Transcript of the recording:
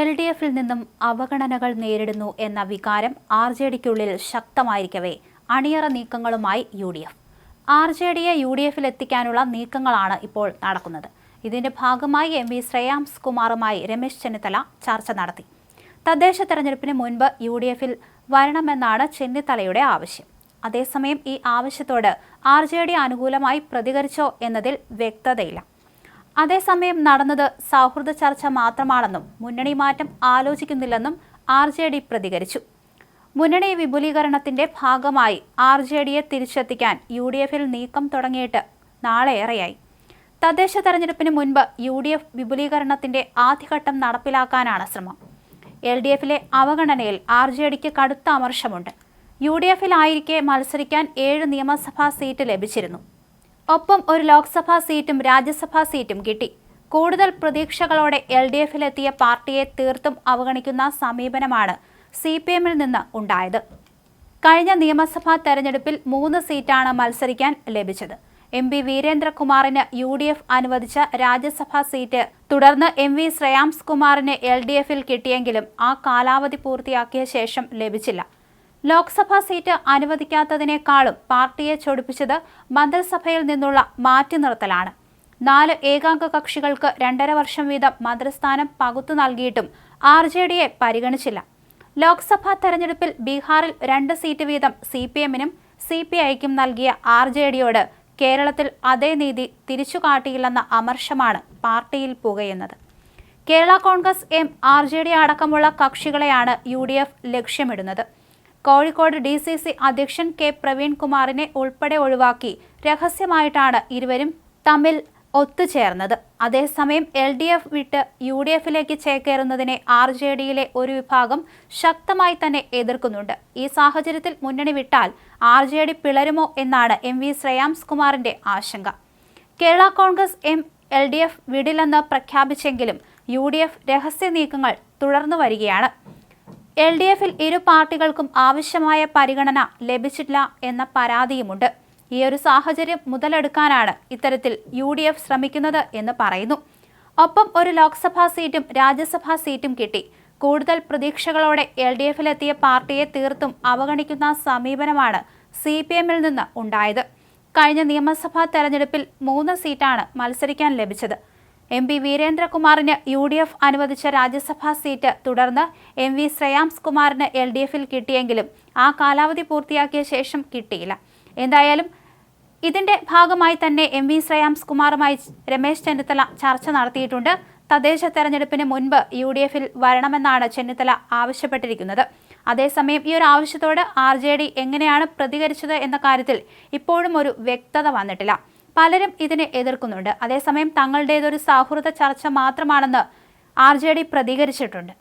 L D എഫിൽ നിന്നും അവഗണനകൾ നേരിടുന്നു എന്ന വികാരം ആർ ജെ ഡിക്കുള്ളിൽ ശക്തമായിരിക്കവേ. അണിയറ നീക്കങ്ങളുമായി U D F. R J ഡിയെ U D എഫിൽ എത്തിക്കാനുള്ള നീക്കങ്ങളാണ് ഇപ്പോൾ നടക്കുന്നത്. ഇതിന്റെ ഭാഗമായി എം വി ശ്രേയാംസ് കുമാറുമായി രമേശ് ചെന്നിത്തല ചർച്ച നടത്തി. തദ്ദേശ തെരഞ്ഞെടുപ്പിന് മുൻപ് യു ഡി എഫിൽ വരണമെന്നാണ് ചെന്നിത്തലയുടെ ആവശ്യം. അതേസമയം ഈ ആവശ്യത്തോട് ആർ ജെ ഡി അനുകൂലമായി പ്രതികരിച്ചോ എന്നതിൽ വ്യക്തതയില്ല. അതേസമയം നടന്നത് സൗഹൃദ ചർച്ച മാത്രമാണെന്നും മുന്നണി മാറ്റം ആലോചിക്കുന്നില്ലെന്നും ആർ ജെ ഡി പ്രതികരിച്ചു. മുന്നണി വിപുലീകരണത്തിന്റെ ഭാഗമായി ആർ ജെ ഡിയെ തിരിച്ചെത്തിക്കാൻ യു ഡി എഫിൽ നീക്കം തുടങ്ങിയിട്ട് നാളെയേറെയായി തദ്ദേശ തെരഞ്ഞെടുപ്പിന് മുൻപ് യു ഡി എഫ് വിപുലീകരണത്തിന്റെ ആദ്യഘട്ടം നടപ്പിലാക്കാനാണ് ശ്രമം. എൽ ഡി എഫിലെ അവഗണനയിൽ ആർ ജെ ഡിക്ക് കടുത്ത അമർഷമുണ്ട്. യു ഡി എഫിലായിരിക്കെ മത്സരിക്കാൻ ഏഴ് നിയമസഭാ സീറ്റ് ലഭിച്ചിരുന്നു. ഒപ്പം ഒരു ലോക്സഭാ സീറ്റും രാജ്യസഭാ സീറ്റും കിട്ടി. കൂടുതൽ പ്രതീക്ഷകളോടെ എൽ ഡി എഫിലെത്തിയ പാർട്ടിയെ തീർത്തും അവഗണിക്കുന്ന സമീപനമാണ് സി പി എമ്മിൽ നിന്ന് ഉണ്ടായത്. കഴിഞ്ഞ നിയമസഭാ തെരഞ്ഞെടുപ്പിൽ മൂന്ന് സീറ്റാണ് മത്സരിക്കാൻ ലഭിച്ചത്. എം പി വീരേന്ദ്രകുമാറിന് യു ഡി എഫ് അനുവദിച്ച രാജ്യസഭാ സീറ്റ്. തുടർന്ന് എം വി ശ്രേയാംസ് കുമാറിന് എൽ ഡി എഫിൽ കിട്ടിയെങ്കിലും ആ കാലാവധി പൂർത്തിയാക്കിയ ശേഷം ലഭിച്ചില്ല. ലോക്സഭാ സീറ്റ് അനുവദിക്കാത്തതിനേക്കാളും പാർട്ടിയെ ചൊടിപ്പിച്ചത് മന്ത്രിസഭയിൽ നിന്നുള്ള മാറ്റി നിർത്തലാണ്. നാല് ഏകാംഗ കക്ഷികൾക്ക് രണ്ടര വർഷം വീതം മന്ത്രിസ്ഥാനം പകുത്തു നൽകിയിട്ടും ആർ ജെ ഡിയെ പരിഗണിച്ചില്ല. ലോക്സഭാ തെരഞ്ഞെടുപ്പിൽ ബീഹാറിൽ രണ്ട് സീറ്റ് വീതം സി പി എമ്മിനും സി പി ഐക്കും നൽകിയ ആർ ജെ ഡിയോട് കേരളത്തിൽ അതേ നീതി തിരിച്ചുകാട്ടിയില്ലെന്ന അമർഷമാണ് പാർട്ടിയിൽ പുകയുന്നത്. Kerala Congress M R J D അടക്കമുള്ള കക്ഷികളെയാണ് യു ഡി എഫ് ലക്ഷ്യമിടുന്നത്. കോഴിക്കോട് ഡി സി സി അധ്യക്ഷൻ കെ പ്രവീൺകുമാറിനെ ഉൾപ്പെടെ ഒഴിവാക്കി രഹസ്യമായിട്ടാണ് ഇരുവരും തമ്മിൽ ഒത്തുചേർന്നത്. അതേസമയം എൽ ഡി എഫ് വിട്ട് യു ഡി എഫിലേക്ക് ചേക്കേറുന്നതിനെ ആർ ജെ ഡിയിലെ ഒരു വിഭാഗം ശക്തമായി തന്നെ എതിർക്കുന്നുണ്ട്. ഈ സാഹചര്യത്തിൽ മുന്നണി വിട്ടാൽ ആർ ജെ ഡി പിളരുമോ എന്നാണ് എം വി ശ്രേയാംസ് കുമാറിന്റെ ആശങ്ക. Kerala Congress M L D F വിടില്ലെന്ന് പ്രഖ്യാപിച്ചെങ്കിലും യു ഡി എഫ് രഹസ്യ നീക്കങ്ങൾ തുടർന്നു വരികയാണ്. എൽ ഡി എഫിൽ ഇരു പാർട്ടികൾക്കും ആവശ്യമായ പരിഗണന ലഭിച്ചിട്ടില്ല എന്ന പരാതിയുമുണ്ട്. ഈ ഒരു സാഹചര്യം മുതലെടുക്കാനാണ് ഇത്തരത്തിൽ യു ഡി എഫ് ശ്രമിക്കുന്നത് എന്ന് പറയുന്നു. ഒപ്പം ഒരു ലോക്സഭാ സീറ്റും രാജ്യസഭാ സീറ്റും കിട്ടി. കൂടുതൽ പ്രതീക്ഷകളോടെ എൽ ഡി എഫിലെത്തിയ പാർട്ടിയെ തീർത്തും അവഗണിക്കുന്ന സമീപനമാണ് സി പി എമ്മിൽ നിന്ന് ഉണ്ടായത്. കഴിഞ്ഞ നിയമസഭാ തെരഞ്ഞെടുപ്പിൽ മൂന്ന് സീറ്റാണ് മത്സരിക്കാൻ ലഭിച്ചത്. എം പി വീരേന്ദ്രകുമാറിന് യു ഡി എഫ് അനുവദിച്ച രാജ്യസഭാ സീറ്റ് തുടർന്ന് എം വി ശ്രേയാംസ് കുമാറിന് എൽ ഡി എഫിൽ കിട്ടിയെങ്കിലും ആ കാലാവധി പൂർത്തിയാക്കിയ ശേഷം കിട്ടിയില്ല. എന്തായാലും ഇതിന്റെ ഭാഗമായി തന്നെ എം വി ശ്രേയാംസ് കുമാറുമായി രമേശ് ചെന്നിത്തല ചർച്ച നടത്തിയിട്ടുണ്ട്. തദ്ദേശ തെരഞ്ഞെടുപ്പിന് മുൻപ് യു ഡി എഫിൽ വരണമെന്നാണ് ചെന്നിത്തല ആവശ്യപ്പെട്ടിരിക്കുന്നത്. അതേസമയം ഈ ഒരു ആവശ്യത്തോട് ആർ ജെ ഡി എങ്ങനെയാണ് പ്രതികരിച്ചത് എന്ന കാര്യത്തിൽ ഇപ്പോഴും ഒരു വ്യക്തത വന്നിട്ടില്ല. പലരും ഇതിനെ എതിർക്കുന്നുണ്ട്. അതേസമയം തങ്ങളുടേതൊരു സൗഹൃദ ചർച്ച മാത്രമാണെന്ന് ആർ ജെ ഡി പ്രതികരിച്ചിട്ടുണ്ട്.